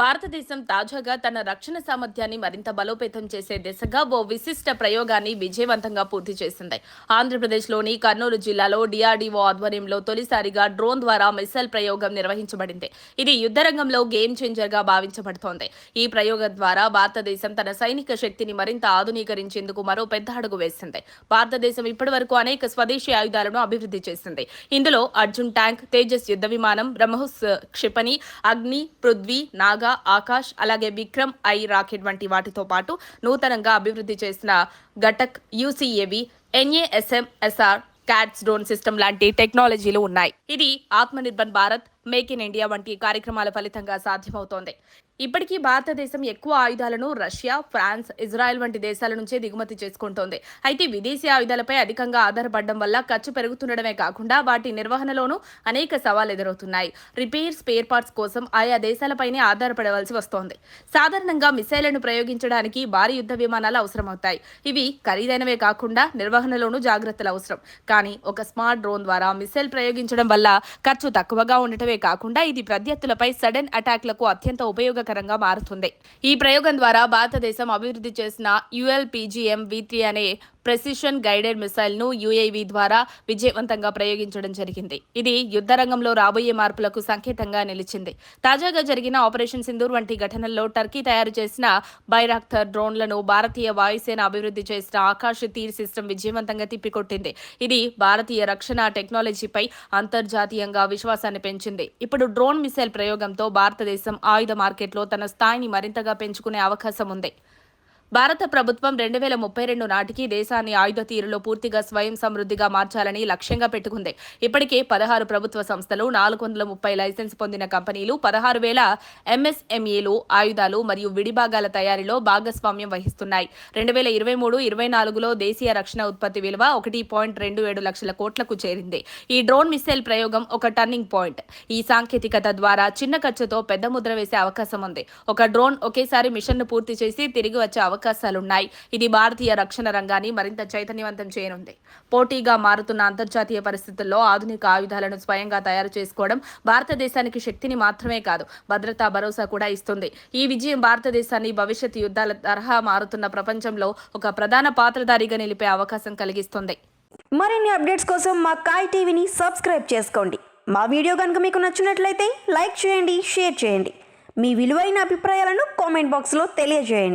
భారతదేశం తాజాగా తన రక్షణ సామర్థ్యాన్ని మరింత బలోపేతం చేసే దిశగా ఓ విశిష్ట ప్రయోగాన్ని విజయవంతంగా పూర్తి చేసింది. ఆంధ్రప్రదేశ్లోని కర్నూలు జిల్లాలో డిఆర్డీఓ ఆధ్వర్యంలో తొలిసారిగా డ్రోన్ ద్వారా మిసైల్ ప్రయోగం నిర్వహించబడింది. ఇది యుద్ధరంగంలో గేమ్ చేంజర్గా భావించబడుతోంది. ఈ ప్రయోగం ద్వారా భారతదేశం తన సైనిక శక్తిని మరింత ఆధునీకరించేందుకు మరో పెద్ద అడుగు వేసింది. భారతదేశం ఇప్పటివరకు అనేక స్వదేశీ ఆయుధాలను అభివృద్ధి చేసింది. ఇందులో అర్జున్ ట్యాంక్ తేజస్ యుద్ధ విమానం బ్రహ్మోస్ క్షిపణి అగ్ని పృథ్వీ నాగ ఆకాష్ అలాగే విక్రమ్ ఐ రాకెట్ వంటి వాటితో పాటు నూతనంగా అభివృద్ధి చేసిన Ghatak UCAV NASMSR CATS drone system లాంటి టెక్నాలజీలు ఉన్నాయి. ఇది Atmanirbhar Bharat make in India వంటి కార్యక్రమాల ఫలితంగా సాధ్యమవుతోంది. ఇప్పటికీ భారతదేశం ఎక్కువ ఆయుధాలను రష్యా ఫ్రాన్స్ ఇజ్రాయెల్ వంటి దేశాల నుంచే దిగుమతి చేసుకుంటోంది. అయితే విదేశీ ఆయుధాలపై అధికంగా ఆధారపడడం వల్ల ఖర్చు పెరుగుతుండడమే కాకుండా వాటి నిర్వహణలోనూ అనేక సవాళ్ళు ఎదురవుతున్నాయి. రిపేర్ స్పేర్ పార్ట్స్ కోసం ఆయా దేశాలపైనే ఆధారపడవలసి వస్తోంది. సాధారణంగా మిసైళ్ళను ప్రయోగించడానికి భారీ యుద్ధ విమానాలు అవసరమవుతాయి. ఇవి ఖరీదైనవే కాకుండా నిర్వహణలోనూ జాగ్రత్తలు అవసరం. కానీ ఒక స్మార్ట్ డ్రోన్ ద్వారా మిసైల్ ప్రయోగించడం వల్ల ఖర్చు తక్కువగా ఉండటమే కాకుండా ఇది ప్రత్యర్థులపై సడన్ అటాక్లకు అత్యంత ఉపయోగకరంగా మారుతుంది. ఈ ప్రయోగం ద్వారా భారతదేశం అభివృద్ధి చేసిన యుఎల్పిజిఎం వి త్రీ అనే ప్రెసిషన్ గైడెడ్ మిసైల్ను యుఏవి ద్వారా విజయవంతంగా ప్రయోగించడం జరిగింది. ఇది యుద్ధ రంగంలో రాబోయే మార్పులకు సంకేతంగా నిలిచింది. తాజాగా జరిగిన ఆపరేషన్ సింధూర్ వంటి ఘటనల్లో టర్కీ తయారు చేసిన బైరాక్థర్ డ్రోన్లను భారతీయ వాయుసేన అభివృద్ధి చేసిన ఆకాశ తీర్ సిస్టమ్ విజయవంతంగా తిప్పికొట్టింది. ఇది భారతీయ రక్షణ టెక్నాలజీపై అంతర్జాతీయంగా విశ్వాసాన్ని పెంచింది. ఇప్పుడు డ్రోన్ మిసైల్ ప్రయోగంతో భారతదేశం ఆయుధ మార్కెట్లో తన స్థాయిని మరింతగా పెంచుకునే అవకాశం ఉంది. భారత ప్రభుత్వం రెండు వేల ముప్పై రెండు నాటికి దేశాన్ని ఆయుధ తీరులో పూర్తిగా స్వయం సమృద్ధిగా మార్చాలని లక్ష్యంగా పెట్టుకుంది. ఇప్పటికే పదహారు ప్రభుత్వ సంస్థలు నాలుగు వందల ముప్పై లైసెన్స్ పొందిన కంపెనీలు పదహారు వేల ఎంఎస్ఎంఈలు ఆయుధాలు మరియు విడిభాగాల తయారీలో భాగస్వామ్యం వహిస్తున్నాయి. రెండు వేల ఇరవై మూడు ఇరవై నాలుగులో దేశీయ రక్షణ ఉత్పత్తి విలువ ఒకటి పాయింట్ రెండు ఏడు లక్షల కోట్లకు చేరింది. ఈ డ్రోన్ మిస్సైల్ ప్రయోగం ఒక టర్నింగ్ పాయింట్. ఈ సాంకేతికత ద్వారా చిన్న ఖర్చుతో పెద్ద ముద్ర వేసే అవకాశం ఉంది. ఒక డ్రోన్ ఒకేసారి మిషన్ను పూర్తి చేసి తిరిగి వచ్చే అవకాశాలున్నాయి. ఇది భారతీయ రక్షణ రంగాన్ని మరింత చైతన్యవంతం చేయనుంది. పోటీగా మారుతున్న అంతర్జాతీయ పరిస్థితుల్లో ఆధునిక ఆయుధాలను స్వయంగా తయారు చేసుకోవడం భారతదేశానికి శక్తిని మాత్రమే కాదు భద్రతా భరోసా కూడా ఇస్తుంది. ఈ విజయం భారతదేశాన్ని భవిష్యత్ యుద్ధాల తరహా మారుతున్న ప్రపంచంలో ఒక ప్రధాన పాత్రధారిగా నిలిపే అవకాశం కలిగిస్తుంది. మరిన్ని అప్డేట్స్ కోసం మా కాయ్ టీవీని సబ్స్క్రైబ్ చేసుకోండి. మా వీడియో కనుక మీకు నచ్చినట్లయితే లైక్ చేయండి షేర్ చేయండి. మీ విలువైన అభిప్రాయాలను కామెంట్ బాక్స్లో తెలియజేయండి.